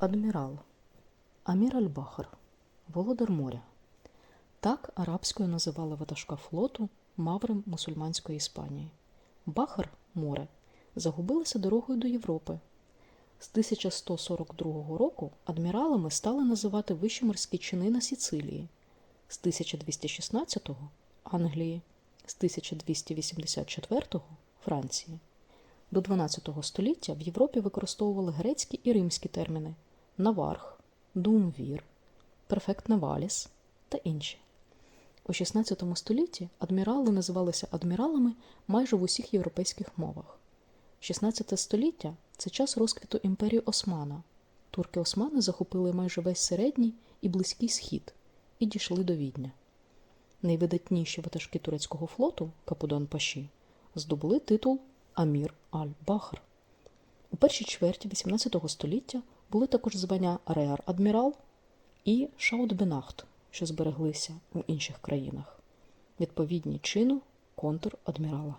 Адмірал Амір Аль-Бахр, володар моря. Так арабською називали ватажка флоту маврем мусульманської Іспанії. Бахр море загубилося дорогою до Європи. З 1142 року адміралами стали називати вищі морські чини на Сіцилії, з 1216-го Англії, з 1284-го Франції. До 12 століття в Європі використовували грецькі і римські терміни наварх, думвір, префект Наваліс та інші. У 16 столітті адмірали називалися адміралами майже в усіх європейських мовах. 16 століття це час розквіту імперії Османа. Турки Османи захопили майже весь середній і близький схід і дійшли до Відня. Найвидатніші ватажки турецького флоту Капудан Паші здобули титул Амір Аль-Бахр. У першій чверті XVIII століття були також звання Реар-адмірал і Шаутбенахт, що збереглися в інших країнах, відповідні чину контр-адмірала.